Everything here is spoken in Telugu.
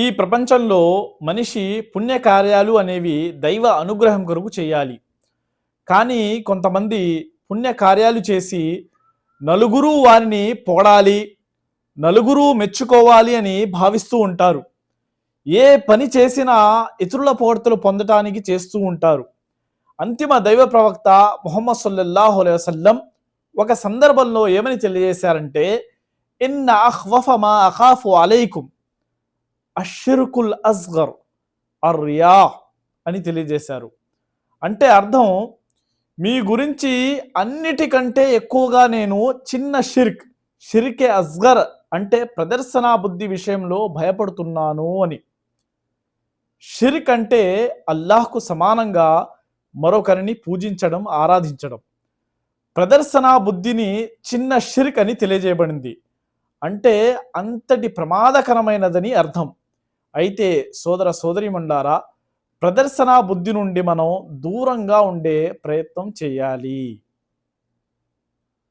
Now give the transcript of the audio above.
ఈ ప్రపంచంలో మనిషి పుణ్యకార్యాలు అనేవి దైవ అనుగ్రహం కొరకు చేయాలి. కానీ కొంతమంది పుణ్యకార్యాలు చేసి నలుగురు వారిని పొగడాలి నలుగురు మెచ్చుకోవాలి అని భావిస్తూ ఉంటారు. ఏ పని చేసినా ఇతరుల పొగడ్తలు పొందటానికి చేస్తూ ఉంటారు. అంతిమ దైవ ప్రవక్త ముహమ్మద్ సల్లల్లాహు అలై వసల్లం ఒక సందర్భంలో ఏమని తెలియజేశారంటే ఇన్న అహ్వఫమా అఖాఫు అలైకుం అషిరుకుల్ అస్గర్ అర్యా అని తెలియజేశారు. అంటే అర్థం మీ గురించి అన్నిటికంటే ఎక్కువగా నేను చిన్న షిర్క్ షిర్కే అస్గర్ అంటే ప్రదర్శనా బుద్ధి విషయంలో భయపడుతున్నాను అని. షిర్క్ అంటే అల్లాహ్కు సమానంగా మరొకరిని పూజించడం ఆరాధించడం. ప్రదర్శనా బుద్ధిని చిన్న షిర్క్ అని తెలియజేయబడింది. అంటే అంతటి ప్రమాదకరమైనదని అర్థం. అయితే సోదర సోదరిమండారా ప్రదర్శన బుద్ధి నుండి మనం దూరంగా ఉండే ప్రయత్నం చేయాలి.